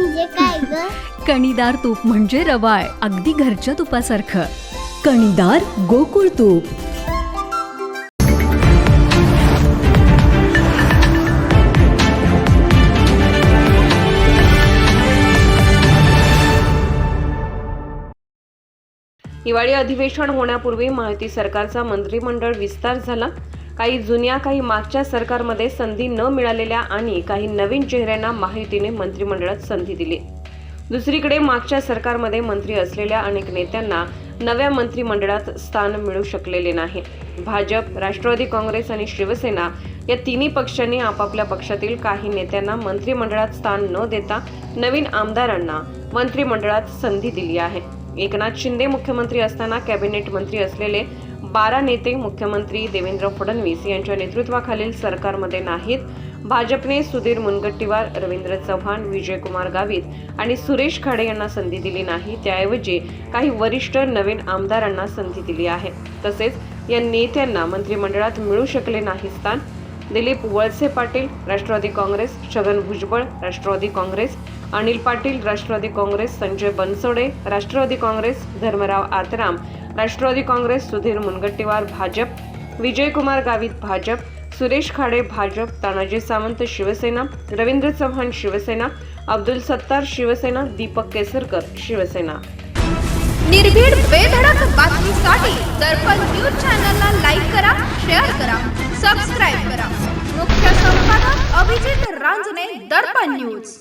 म्हणजे काय ग? कणीदार तूप म्हणजे रवाळ अगदी घरच्या तुपासारखं. कणीदार गोकुळ तूप. हिवाळी अधिवेशन होण्यापूर्वी माहिती सरकारचा मंत्रिमंडळ विस्तार झाला. काही जुन्या काही मागच्या सरकारमध्ये संधी न मिळालेल्या आणि काही नवीन चेहऱ्यांना माहितीने मंत्रिमंडळात संधी दिली. दुसरीकडे मागच्या सरकारमध्ये मंत्री असलेल्या अनेक नेत्यांना नव्या मंत्रिमंडळात स्थान मिळू शकलेले नाही. भाजप राष्ट्रवादी काँग्रेस आणि शिवसेना या तिन्ही पक्षांनी आपापल्या पक्षातील काही नेत्यांना मंत्रिमंडळात स्थान न देता नवीन आमदारांना मंत्रिमंडळात संधी दिली आहे. एकनाथ शिंदे मुख्यमंत्री असताना कॅबिनेट मंत्री असलेले बारा नेते मुख्यमंत्री देवेंद्र फडणवीस यांच्या नेतृत्वाखालील सरकारमध्ये नाहीत. भाजपने सुधीर मुनगट्टीवार रवींद्र चव्हाण विजयकुमार गावित आणि सुरेश खाडे यांना संधी दिली नाही. त्याऐवजी काही वरिष्ठ नवीन आमदारांना संधी दिली आहे. तसेच या नेत्यांना मंत्रिमंडळात मिळू शकले नाही स्थान. दिलीप वळसे पाटील राष्ट्रवादी काँग्रेस छगन भुजबळ राष्ट्रवादी काँग्रेस अनिल पाटील राष्ट्रवादी काँग्रेस संजय बनसोडे राष्ट्रवादी काँग्रेस धर्मराव आतराम राष्ट्रवादी काँग्रेस सुधीर मुनगट्टीवार भाजप विजयकुमार गावित भाजप सुरेश खाडे भाजप तानाजी सावंत शिवसेना रवींद्र चव्हाण शिवसेना अब्दुल सत्तार शिवसेना दीपक केसरकर शिवसेना. निर्भीड बेधडक बातमीसाठी दर्पण न्यूज चॅनलला लाईक करा शेअर करा सबस्क्राईब करा. मुख्य संपादक अभिजित रांजणे दर्पण न्यूज.